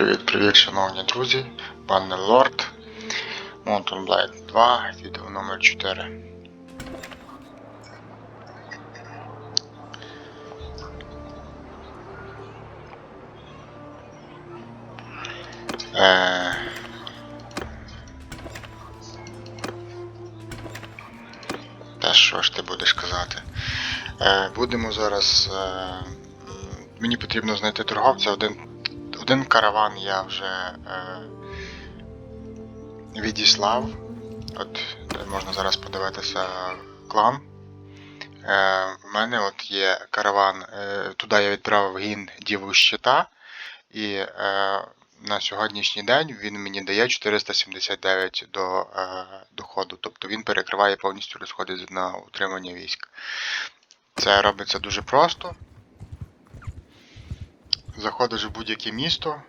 Привіт-привіт, шановні друзі, пане Лорд, Mountain Blade 2, відео номер 4. Е... Та що ж ти будеш казати? Е, будемо зараз. Е, мені потрібно знайти торговця. Один, один караван я вже е, відіслав. От можна зараз подивитися клан. Е, в мене от є караван. Е, туди я відправив гін Діву Щита. І е, на сьогоднішній день він мені дає 479 до е, доходу. Тобто він перекриває повністю розходи на утримання військ. Це робиться дуже просто. Заходиш в будь-яке місто.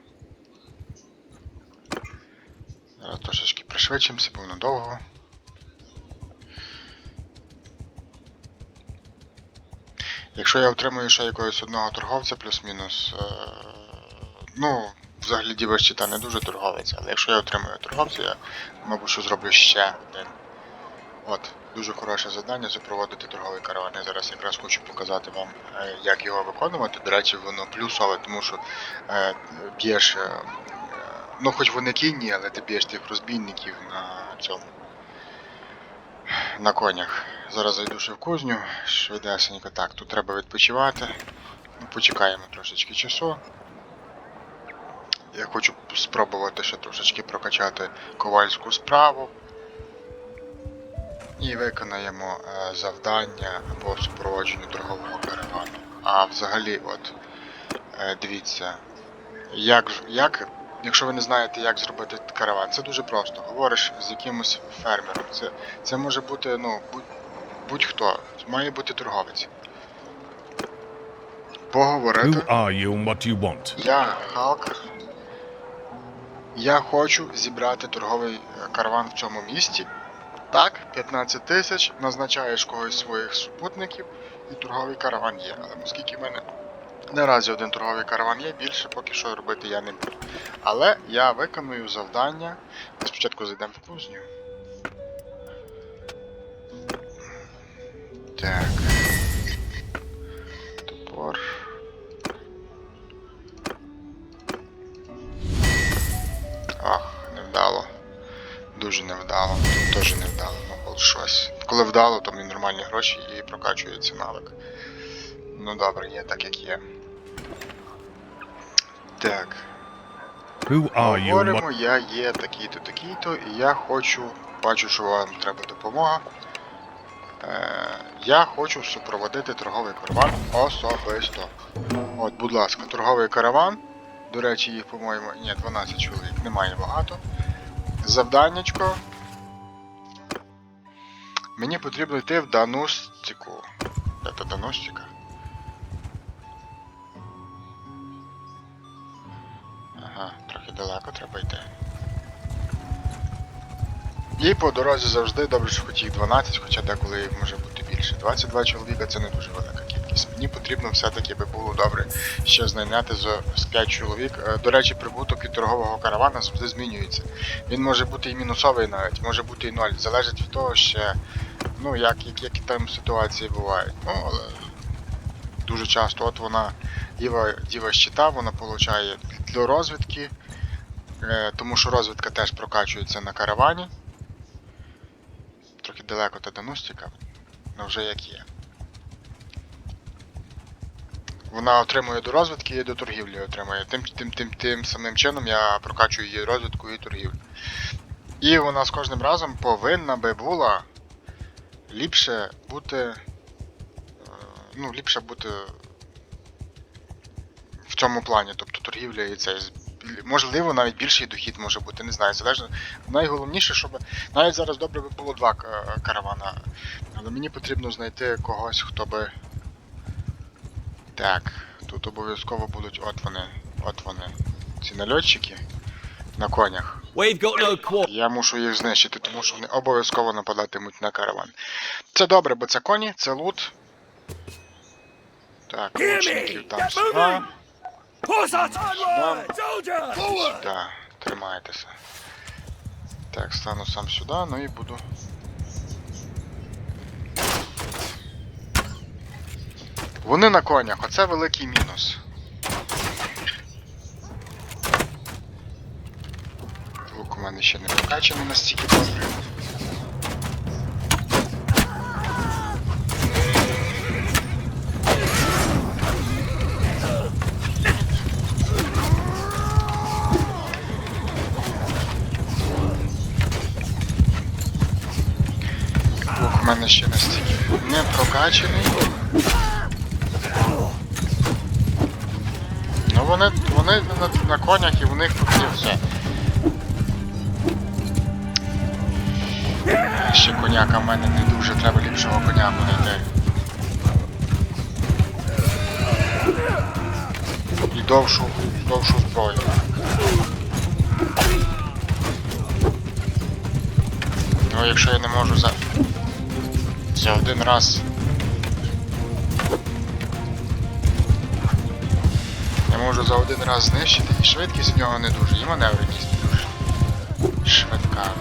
Зараз трошечки пришвидшимося, бо воно довго. Якщо я отримую ще якогось одного торговця, плюс-мінус. Е, ну, взагалі діва щита не дуже торговець, але якщо я отримую торговця, я, мабуть, що зроблю ще один. От, дуже хороше завдання запроводити торговий караван. Я зараз якраз хочу показати вам, е, як його виконувати. До речі, воно плюсове, тому що е, б'єш. Е, ну, хоч вони кінні, але ти б'єш тих розбійників на цьому. На конях. Зараз зайду ще в кузню, швидесенько. Так, тут треба відпочивати. Ну, Почекаємо трошечки часу. Я хочу спробувати ще трошечки прокачати ковальську справу. І виконаємо е, завдання по супроводженню торгового каравану. А взагалі, от, е, дивіться, як, як, якщо ви не знаєте, як зробити караван, це дуже просто. Говориш з якимось фермером. Це, це може бути, ну, будь, будь-хто, має бути торговець. Поговорити. Who are you and what you want? Я Халк. Я хочу зібрати торговий е, караван в цьому місті. Так, 15 тисяч, назначаєш когось своїх супутників, і торговий караван є. Але оскільки в мене наразі один торговий караван є, більше поки що робити я не буду. Але я виконую завдання. Спочатку зайдемо в кузню. Так. Коли вдало, то мені нормальні гроші і прокачується навик. Ну добре, є так як є. Так. Who are you Говоримо, я є такий-то, такий-то, і я хочу. Бачу, що вам треба допомога. Е, я хочу супроводити торговий караван особисто. От, будь ласка, торговий караван. До речі, їх, по-моєму, ні, 12 чоловік, немає багато. Завданнячко. Мені потрібно йти в Данустику. Де то Данустика? Ага, трохи далеко треба йти. І по дорозі завжди добре, що хоч їх 12, хоча деколи їх може бути більше. 22 чоловіка це не дуже велика кількість. Мені потрібно все-таки би було добре ще знайняти з 5 чоловік. Е, До речі, прибуток від торгового каравана завжди змінюється. Він може бути і мінусовий навіть, може бути і ноль. Залежить від того ще, ну, як, як, які там ситуації бувають. Ну, але дуже часто от вона, діва, діва щита, вона получає для розвідки, е, тому що розвідка теж прокачується на каравані. Трохи далеко та Данустіка, але вже як є. Вона отримує до розвідки і до торгівлі отримує. Тим, тим, тим, тим самим чином я прокачую її розвідку і торгівлю. І вона з кожним разом повинна би була ліпше бути. е, Ну, ліпше бути в цьому плані, тобто торгівля і це. Можливо, навіть більший дохід може бути, не знаю, залежно. Найголовніше, щоб навіть зараз добре би було два каравана, але мені потрібно знайти когось, хто би. Так, тут обов'язково будуть от вони. От вони. Ці нальотчики на конях. Я мушу їх знищити, тому що вони обов'язково нападатимуть на караван. Це добре, бо це коні, це лут. Так, лучників там сюди. Сюди. Тримайтеся. Так, стану сам сюди, ну і буду. Вони на конях, оце великий мінус. У мене ще не прокачаний настільки добре. Лук у мене ще настільки не прокачаний. Ну вони, вони на, на конях і в них тут є все. Ще коняка в мене не дуже, треба ліпшого коняку знайти. І довшу, довшу зброю. Ну якщо я не можу за. За один раз. Я можу за один раз знищити, і швидкість в нього не дуже, і маневреність не дуже. Швидка.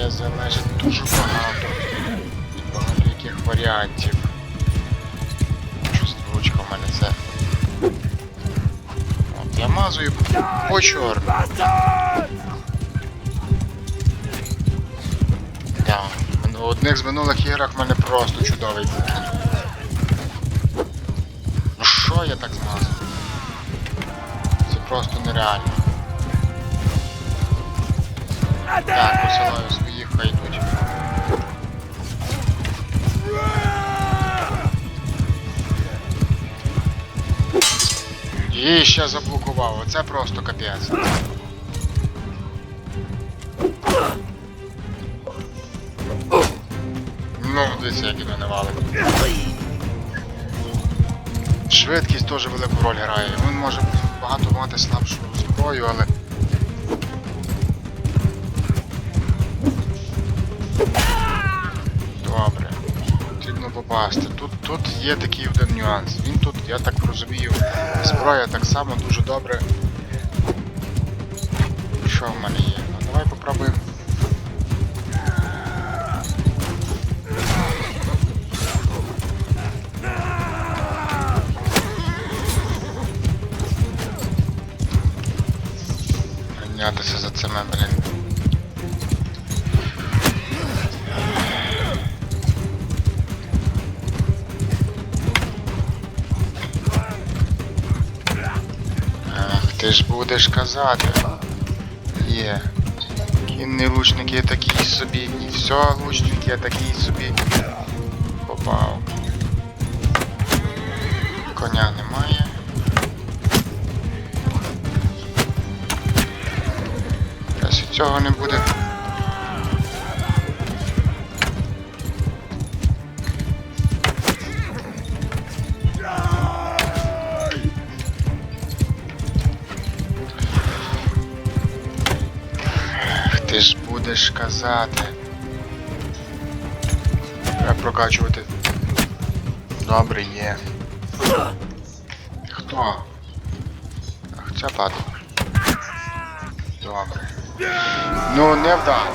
Ще залежить дуже багато. Багато яких варіантів. Ручка в мене це. От, я мазую по чорну. Так, у одних з минулих іграх в мене просто чудовий був. Ну що я так змазав? Це просто нереально. Так, посилаю своїх, хай йдуть. І ще заблокував, оце просто капець. Ну, дивіться, як він мене валить. Швидкість теж велику роль грає. Він може багато мати слабшу зброю, але. Потрібно. Тут, тут є такий один нюанс. Він тут, я так розумію, зброя так само дуже добре. Що в мене є? Ну давай попробуємо. Ганятися за цими, блін. Ти ж будеш казати. Є. Кінний лучник є такий собі. І все, лучник є такий собі. Попав. Коня немає. Раз цього не буде. Казати. Треба прокачувати. Добре є. Хто? Ах, ця падла. Добре. Ну, не вдало.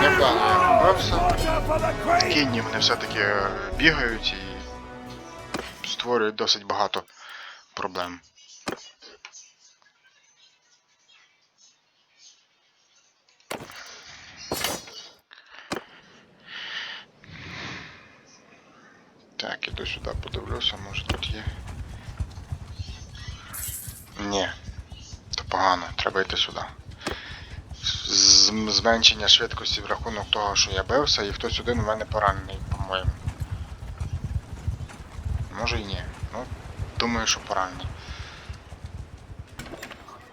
Не вдало я робився. Кінні вони все-таки е, бігають і створюють досить багато проблем. Так, іду сюди подивлюся, може тут є. Ні. То погано, треба йти сюди. Зменшення швидкості в рахунок того, що я бився, і хтось один у мене поранений, по-моєму. Може і ні. Ну, думаю, що поранений.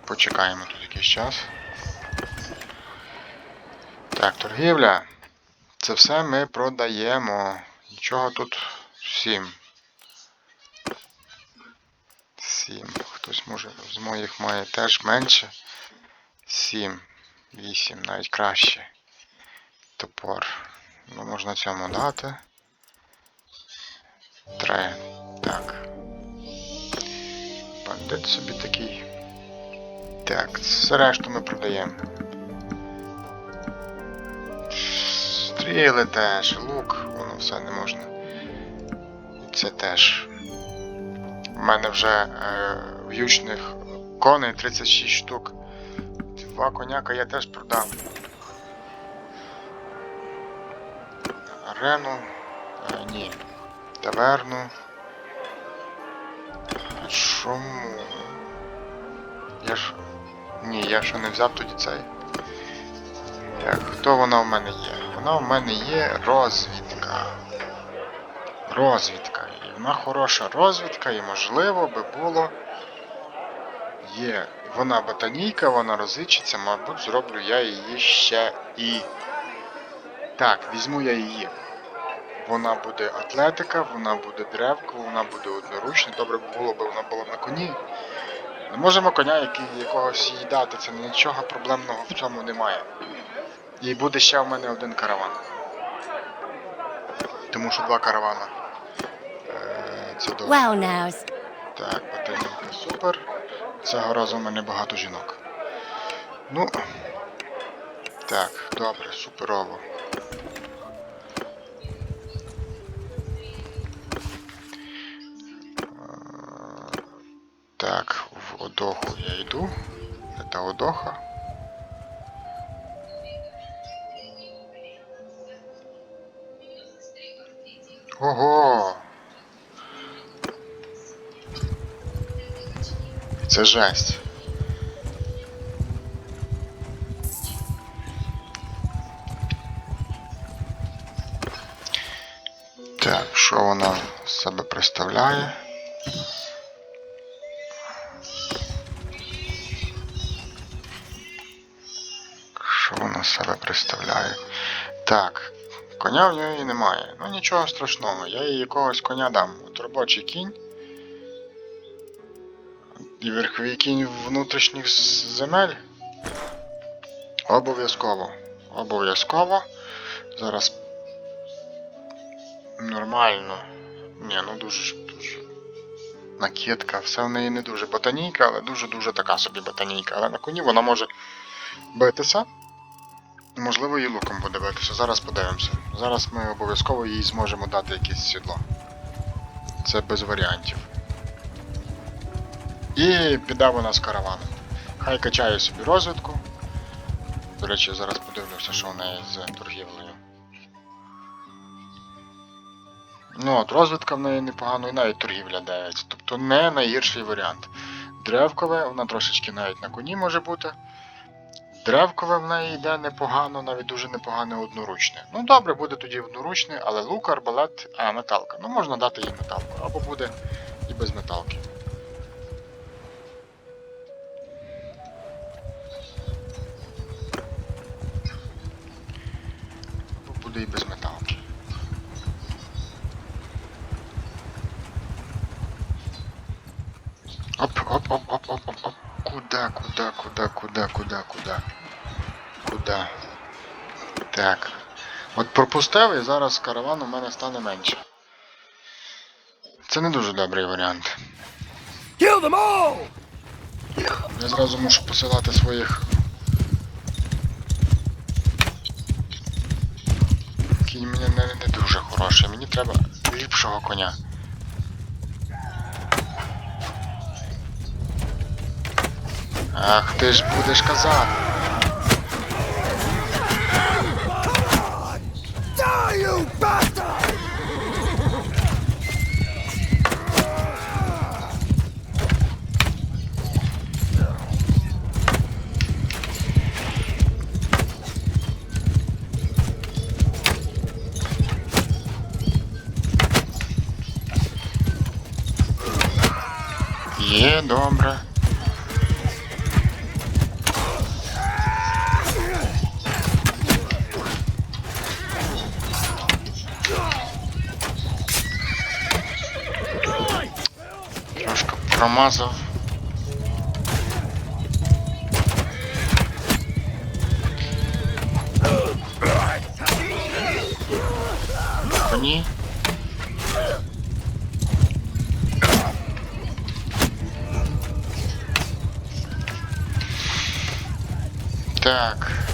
Почекаємо тут якийсь час. Так, торгівля. Це все ми продаємо. Нічого тут сім. Сім. Хтось може з моїх має теж менше. Сім. Вісім, навіть краще. Топор. Ну, можна цьому дати. Три. Так. Бандит собі такий. Так, все решту ми продаємо. Стріли теж, лук, воно все не можна. Це теж. У мене вже е, в'ючних коней 36 штук. Два коняка я теж продав. Арену. Е, ні. Таверну. Чому? Я ж. Ні, я ще не взяв тоді цей. Так, хто вона в мене є? Вона в мене є розвідка. Розвідка. Вона хороша розвідка, і можливо би було. Є. Вона ботанійка, вона розвідчиця, мабуть, зроблю я її ще і. Так, візьму я її. Вона буде атлетика, вона буде древко, вона буде одноручна. Добре було б вона була на коні. Не можемо коня який, якогось їй дати, це нічого проблемного в цьому немає. І буде ще в мене один караван. Тому що два каравана. Це. Well now, Так, батарейка супер. Цього разу в мене багато жінок. Ну. Так, добре, суперово. Так, в Одоху я йду. Це Одоха. Ого! Це жесть. Так, що вона себе представляє? Що вона себе представляє? Так, коня в неї немає. Ну нічого страшного, я їй якогось коня дам. От робочий кінь. І верховий внутрішніх земель. Обов'язково. Обов'язково. Зараз. Нормально. Ні, ну дуже дуже. Накидка, все в неї не дуже ботанійка, але дуже-дуже така собі ботанійка. Але на коні вона може битися. Можливо, і луком буде битися. Зараз подивимося. Зараз ми обов'язково їй зможемо дати якесь сідло. Це без варіантів. І піде вона з караваном. Хай качає собі розвідку. До речі, я зараз подивлюся, що в неї з торгівлею. Ну от, розвідка в неї непогано, і навіть торгівля дається. Тобто не найгірший варіант. Древкове, вона трошечки навіть на коні може бути. Древкове в неї йде непогано, навіть дуже непогане одноручне. Ну добре, буде тоді одноручне, але лук, арбалет, а металка. Ну можна дати їй металку, або буде і без металки. Буде і без металки. Оп, оп, оп, оп, оп, оп, оп. Куда, куда, куда, куда, куда, куда? Куда? Так. От пропустив і зараз караван у мене стане менше. Це не дуже добрий варіант. Kill them all! Я зразу мушу посилати своїх. Ліпшого коня. Ах, ти ж будеш казати. Є, добре. Трошки промазав. Так.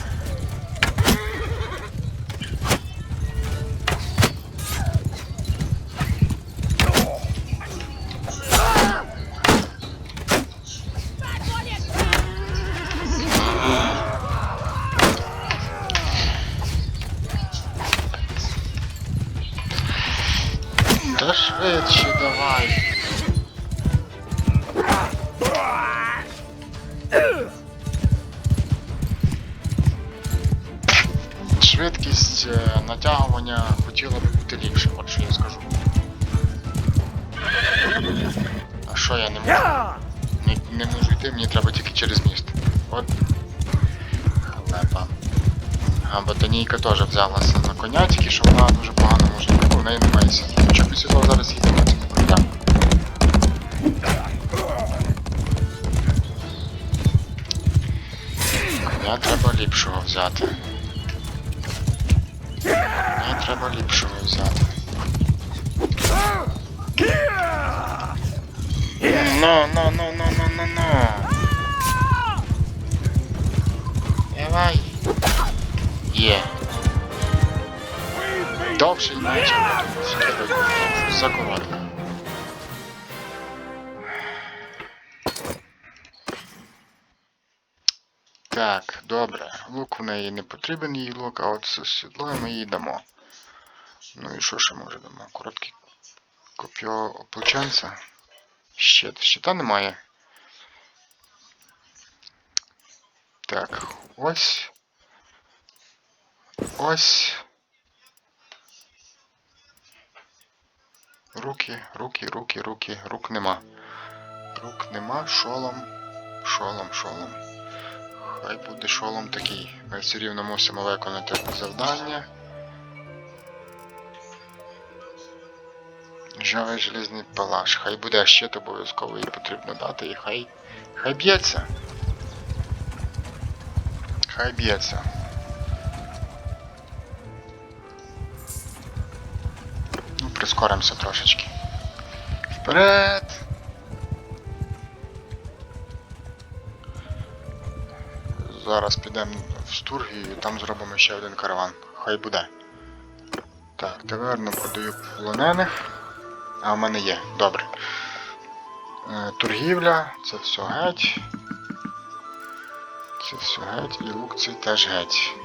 Швидкість е, натягування хотіла би бути ліпше, от що я скажу. А що я не можу? Не, не можу йти, мені треба тільки через міст. От. Халепа. А ботанійка теж взялася на коня, тільки що вона дуже погано може бути, в неї немає сідло. Хоча б сідло зараз їде на цьому коня. Коня треба ліпшого взяти. Треба ліпшого взяти. Ну, ну, ну, ну, ну, ну, ну. Давай. Є. Довший меч, закоротко. Так, добре. Лук в неї не потрібен їй лук, а от з сідлою ми їй дамо. Ну і що ще може дамо? Коротке коп'ю ополченця. Щит. Щита немає. Так, ось. Ось. Руки, руки, руки, руки, рук нема. Рук нема, шолом. Шолом, шолом. Хай буде шолом такий. Ми все рівно мусимо виконати завдання. Жавий железний палаш. Хай буде щит обов'язково і потрібно дати, і хай. Хай б'ється. Хай б'ється. Ну, прискоримося трошечки. Вперед! Зараз підемо в Стургію і там зробимо ще один караван. Хай буде. Так, таверну продаю полонених. А в мене є, добре. Е, торгівля, це все геть. Це все геть, і лук цей теж геть.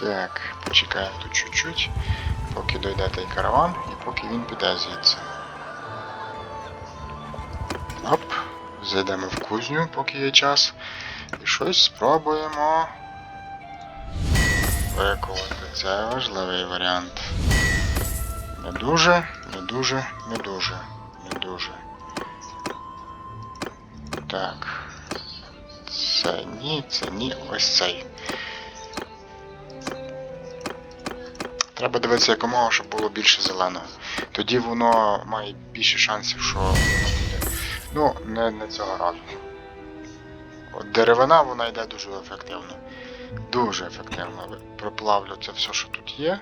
Так, почекаємо тут чуть-чуть, поки дойде той караван і поки він піде звідси. Оп, зайдемо в кузню, поки є час. І щось спробуємо виколоти. Це важливий варіант. Не дуже, не дуже, не дуже, не дуже. Так. Це ні, це ні, ось цей. Треба дивитися якомога, щоб було більше зеленого. Тоді воно має більше шансів, що воно буде. Ну, не, не цього разу. От деревина вона йде дуже ефективно. Дуже ефективно. Проплавлю це все, що тут є.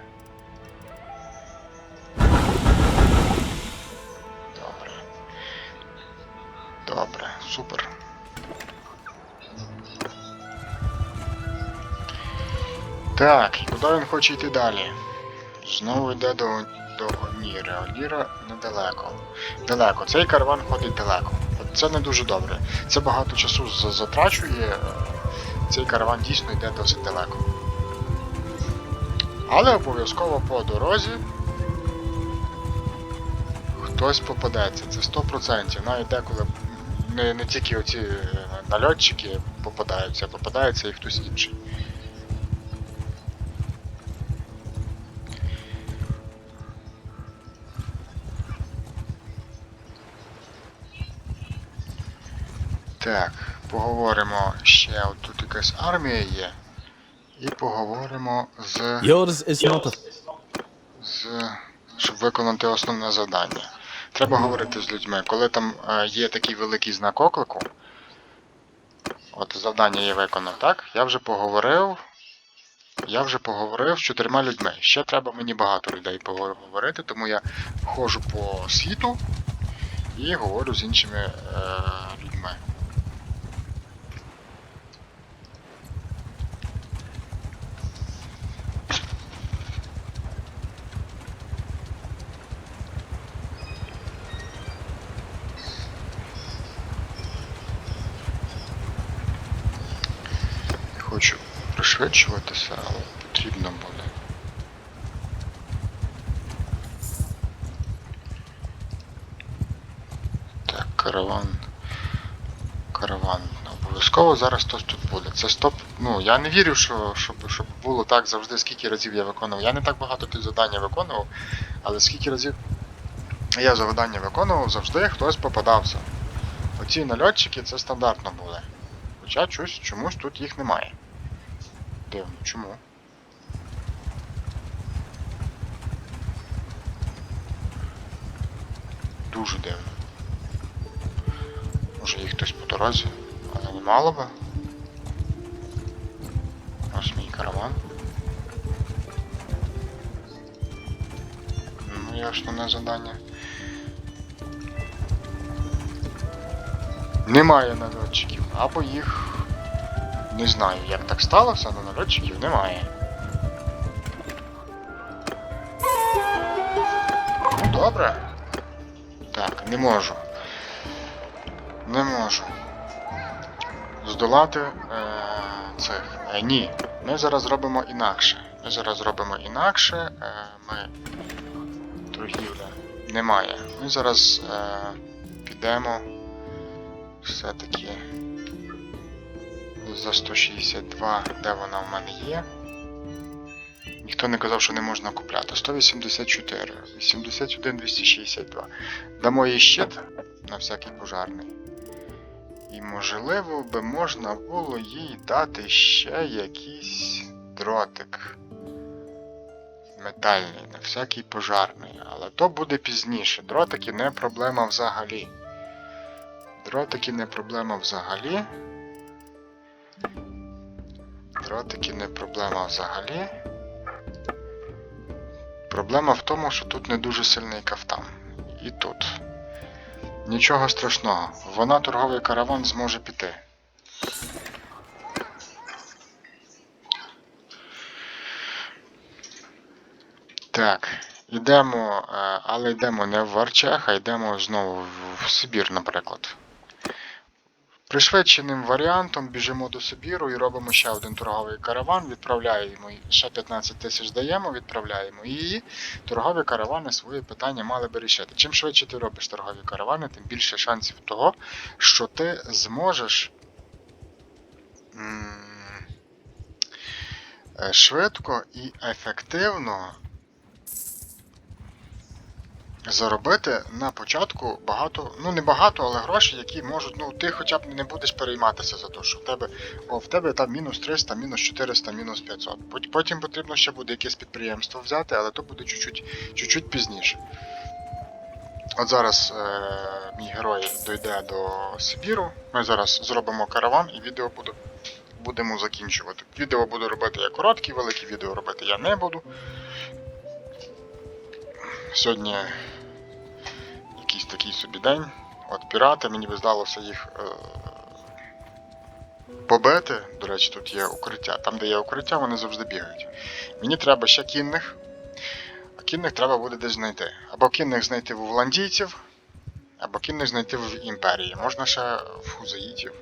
Добре. Добре, супер. Так, куди він хоче йти далі? Знову йде до, до Оніри. Оніра недалеко. Далеко. Цей караван ходить далеко. Це не дуже добре. Це багато часу затрачує. Цей караван дійсно йде досить далеко. Але обов'язково по дорозі хтось попадеться. Це 100%. Навіть деколи не, не тільки оці е, нальотчики попадаються, а попадається і хтось інший. Так, поговоримо ще. Якась армія є. І поговоримо з. Yours is not a з щоб виконати основне завдання. Треба говорити з людьми. Коли там е, є такий великий знак оклику, от завдання я виконав, так? Я вже поговорив. Я вже поговорив з чотирма людьми. Ще треба мені багато людей поговорити, тому я ходжу по світу і говорю з іншими е, людьми. хочу пришвидшуватися, але потрібно буде. Так, караван. Караван. Обов'язково зараз хтось тут буде. Це стоп. Ну, я не вірю, що щоб, щоб було так завжди, скільки разів я виконував. Я не так багато тих завдання виконував, але скільки разів я завдання виконував, завжди хтось попадався. Оці нальотчики це стандартно були. Хоча чомусь тут їх немає. Дивно, чому? Дуже дивно. Може їх хтось по дорозі, але не мало би. Ось мій караван. Ну, я основне завдання. Немає нальотчиків. Або їх. Не знаю, як так сталося, але нальотчиків немає. Ну добре. Так, не можу. Не можу. Здолати е, цих. Е, ні. Ми зараз зробимо інакше. Ми зараз зробимо інакше. Е, ми. Торгівля. Немає. Ми зараз е, підемо все-таки за 162, де вона в мене є. Ніхто не казав, що не можна купляти. 184, 81, 262. Дамо їй щит на всякий пожарний. І можливо би можна було їй дати ще якийсь дротик. Метальний, на всякий пожарний. Але то буде пізніше. Дротики не проблема взагалі. Дротики не проблема взагалі. Дротики не проблема взагалі. Проблема в тому, що тут не дуже сильний кафтан. І тут. Нічого страшного. Вона торговий караван зможе піти. Так, йдемо, е, але йдемо не в Варчах, а йдемо знову в Сибір, наприклад. Пришвидшеним варіантом біжимо до Сибіру і робимо ще один торговий караван, відправляємо ще 15 тисяч даємо, відправляємо її. Торгові каравани свої питання мали би рішити. Чим швидше ти робиш торгові каравани, тим більше шансів того, що ти зможеш е, швидко і ефективно заробити на початку багато, ну не багато, але гроші, які можуть, ну ти хоча б не будеш перейматися за те, що в тебе, о, в тебе там мінус 300, мінус 400, мінус 500. Потім потрібно ще буде якесь підприємство взяти, але то буде чуть-чуть, пізніше. От зараз е, мій герой дойде до Сибіру. Ми зараз зробимо караван і відео буду, будемо закінчувати. Відео буду робити я короткі, великі відео робити я не буду. Сьогодні якийсь такий собі день. От пірати, мені би здалося їх е, побити. До речі, тут є укриття. Там, де є укриття, вони завжди бігають. Мені треба ще кінних. А кінних треба буде десь знайти. Або кінних знайти в уландійців, або кінних знайти в імперії. Можна ще в хузаїтів.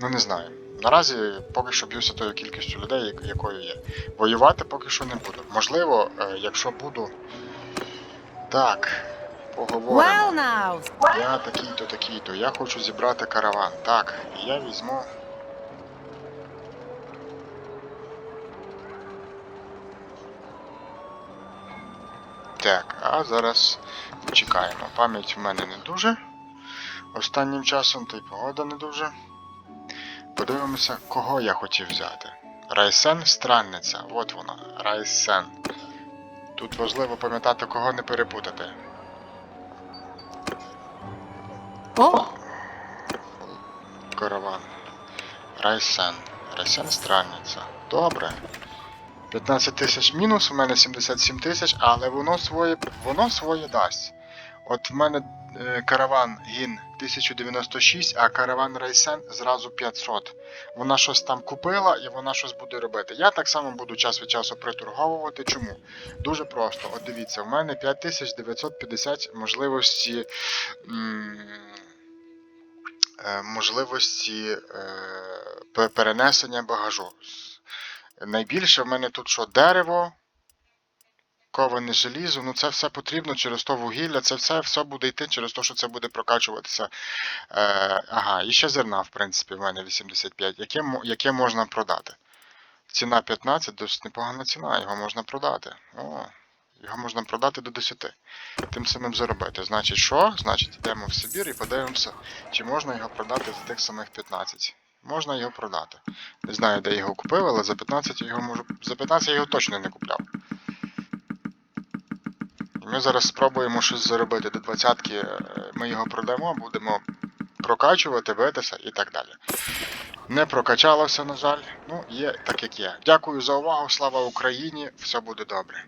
Ну не знаю. Наразі поки що б'юся тою кількістю людей, якою є. Воювати поки що не буду. Можливо, е, якщо буду. Так, поговоримо. Well now, Я такий-то, такий-то. Я хочу зібрати караван. Так, я візьму. Так, а зараз чекаємо. Пам'ять в мене не дуже. Останнім часом та й погода не дуже. Подивимося, кого я хотів взяти. Райсен странниця. От вона. Райсен. Тут важливо пам'ятати, кого не перепутати. О! Караван. Райсен. Райсен странниця. Добре. 15 тисяч мінус, у мене 77 тисяч, але воно своє, воно своє дасть. От в мене караван гін 1096, а караван Райсен зразу 500. Вона щось там купила і вона щось буде робити. Я так само буду час від часу приторговувати. Чому? Дуже просто. От дивіться, в мене 5950 можливості. е, можливості е, перенесення багажу. Найбільше в мене тут що дерево, коване желізо, ну це все потрібно через то вугілля, це все, все буде йти через те, що це буде прокачуватися. Е, ага, і ще зерна, в принципі, в мене 85, яке, яке можна продати. Ціна 15, досить непогана ціна, його можна продати. О, його можна продати до 10. Тим самим заробити. Значить, що? Значить, йдемо в Сибір і подивимося, чи можна його продати за тих самих 15. Можна його продати. Не знаю, де його купив, але за 15 я його можу. За 15 я його точно не купляв. Ми зараз спробуємо щось заробити до 20 Ми його продамо, будемо прокачувати, битися і так далі. Не прокачалося, на жаль. Ну, є так, як є. Дякую за увагу. Слава Україні! Все буде добре.